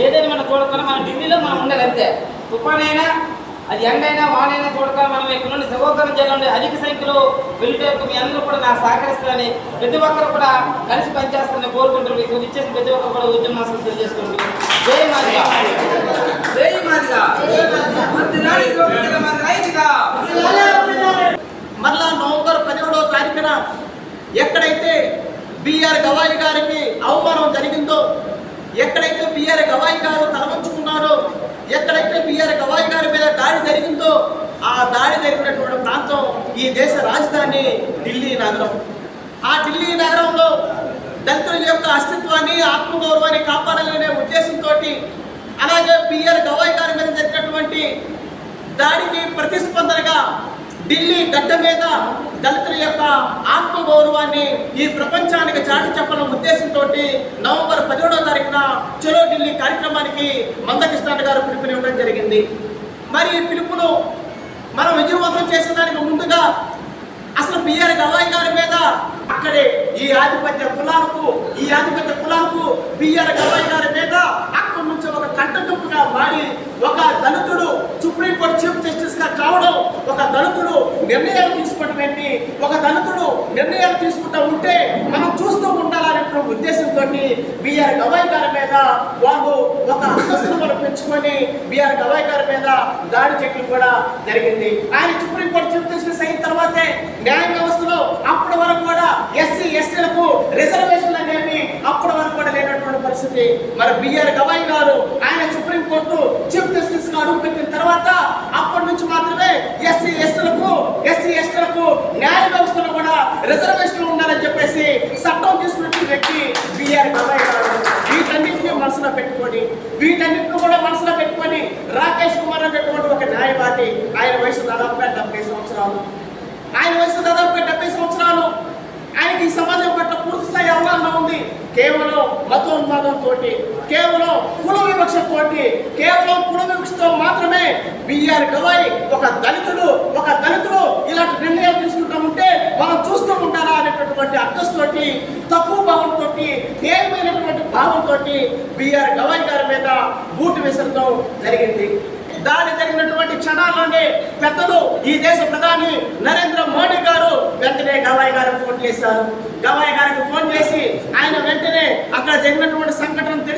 ఏదైనా మనం చూడకుండా మనం ఢిల్లీలో మనం ఉండాలి అంతే. తుఫాన్ అయినా అది ఎండైనా వానైనా చూడకుండా మనం ఇక్కడ నుండి శ్రీకాకుళం జిల్లా నుండి అధిక సంఖ్యలో వెళ్ళేటప్పుడు మీ అందరూ కూడా నాకు సహకరిస్తారని ప్రతి ఒక్కరు కూడా కలిసి పనిచేస్తారని కోరుకుంటారు ఇక్కడ ఇచ్చేసి ప్రతి ఒక్కరు కూడా ఉద్యమాసం తెలియజేసుకుంటున్నారు జై మాదిగా. జై మాదిగా. మరలా నవంబర్ పదిహేడవ తారీఖున ఎక్కడైతే బిఆర్ గవాయి గారికి అవమానం జరిగింది ఎక్కడైతే బిఆర్ గవాయి గారు తలవంచుకున్నారో ఎక్కడైతే బిఆర్ గవాయి గారి మీద దాడి జరిగిందో ఆ దాడి జరిగినటువంటి ప్రాంతం ఈ దేశ రాజధాని ఢిల్లీ నగరం. ఆ ఢిల్లీ నగరంలో దళితుల యొక్క అస్తిత్వాన్ని ఆత్మగౌరవాన్ని కాపాడాలనే ఉద్దేశంతో అలాగే బిఆర్ గవాయి గారి మీద జరిగినటువంటి దాడికి ప్రతిస్పందనగా ఢిల్లీ గడ్డ మీద దళితుల యొక్క ఆత్మగౌరవాన్ని ఈ ప్రపంచానికి చాటి చెప్పడం ఉద్దేశంతో నవంబర్ పదిహేడవ తారీఖున చలో ఢిల్లీ కార్యక్రమానికి మందకృష్ణ గారు పిలుపునివ్వడం జరిగింది. మరి ఈ పిలుపును మనం విజయవంతం చేసిన దానికి ముందుగా అసలు బిఆర్ గవాయి గారి మీద అక్కడే ఈ ఆధిపత్య కులాలకు ఈ ఆధిపత్య కులాలకు బిఆర్ గవాయి గారి మీద అక్కడి నుంచి ఒక కంటకుప్పుగా మారి ఒక దళితుడు సుప్రీంకోర్టు చీఫ్ జస్టిస్గా కావడం ఒక దళితుడు నిర్ణయాలు తీసుకోవడం ఒక దళితుడు నిర్ణయాలు తీసుకుంటూ ఉంటే మనం చూస్తూ ఉండాలనే ఉద్దేశంతో బిఆర్ గవాయి గారి మీద వాళ్ళు ఒక అంతస్తును మనం పెంచుకొని బిఆర్ గవాయి గారి మీద దాడి చేయడం కూడా జరిగింది. ఆయన సుప్రీంకోర్టు చీఫ్ జస్టిస్ అయిన తర్వాతే న్యాయ వ్యవస్థలో అప్పటి వరకు కూడా ఎస్సీ ఎస్టీలకు రిజర్వేషన్లు అనేవి అప్పటి వరకు కూడా లేనటువంటి పరిస్థితి. మరి బిఆర్ గవాయి గారు ఆయన సుప్రీంకోర్టు చీఫ్ జస్టిస్గా అడుగు పెట్టిన తర్వాత అప్పటి నుంచి మాత్రమే ఎస్సీ ఎస్టీలకు ఎస్సీ ఎస్టీలకు న్యాయ వ్యవస్థలో కూడా రిజర్వేషన్లు ఉండాలని చెప్పేసి చట్టం తీసుకున్న వ్యక్తి బిఆర్ వీటన్నింటినీ మనసులో పెట్టుకొని వీటన్నింటిని కూడా మనసులో పెట్టుకొని రాకేష్ కుమార్ అనేటువంటి ఒక న్యాయవాది. ఆయన వయసు దాదాపుగా డెబ్బై సంవత్సరాలు. ఆయన వయసు దాదాపుగా డెబ్బై సంవత్సరాలు. ఆయనకి ఈ సమాజం పట్ల పూర్తి స్థాయి అవగాహన ఉంది. కేవలం మతోన్మాదంతో కేవలం కుల వివక్షతో కేవలం కుల వివక్షతో బిఆర్ గవాయి ఒక దళితుడు ఒక దళితుడు ఇలాంటి నిర్ణయాలు తీసుకుంటా ఉంటే మనం చూస్తూ ఉంటారా అనేటటువంటి అర్థస్తోటి తక్కువ భావంతో హేయమైనటువంటి భావంతో బిఆర్ గవాయి గారి మీద బూటు విసరడం జరిగింది. దాడి జరిగినటువంటి క్షణాల్లోనే పెద్దలు ఈ దేశ ప్రధాని నరేంద్ర మోడీ గారు వెంటనే గవాయి గారికి ఫోన్ చేశారు. గవాయి గారికి ఫోన్ చేసి ఆయన వెంటనే అక్కడ జరిగినటువంటి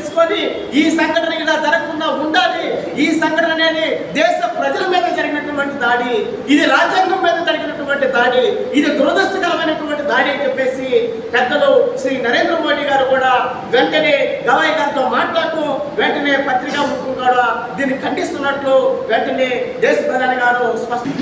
తెలుసుకొని ఈ సంఘటన ఇలా జరగకుండా ఉండాలి. ఈ సంఘటన అనేది దేశ ప్రజల మీద జరిగినటువంటి దాడి ఇది రాజ్యాంగం మీద జరిగినటువంటి దాడి ఇది దురదృష్టకరమైనటువంటి దాడి అని చెప్పేసి పెద్దలు శ్రీ నరేంద్ర మోడీ గారు కూడా వెంటనే గవాయి గారితో మాట్లాడుతూ వెంటనే పత్రికా ముఖం కూడా దీన్ని ఖండిస్తున్నట్లు వెంటనే దేశ ప్రధాని గారు స్పష్టం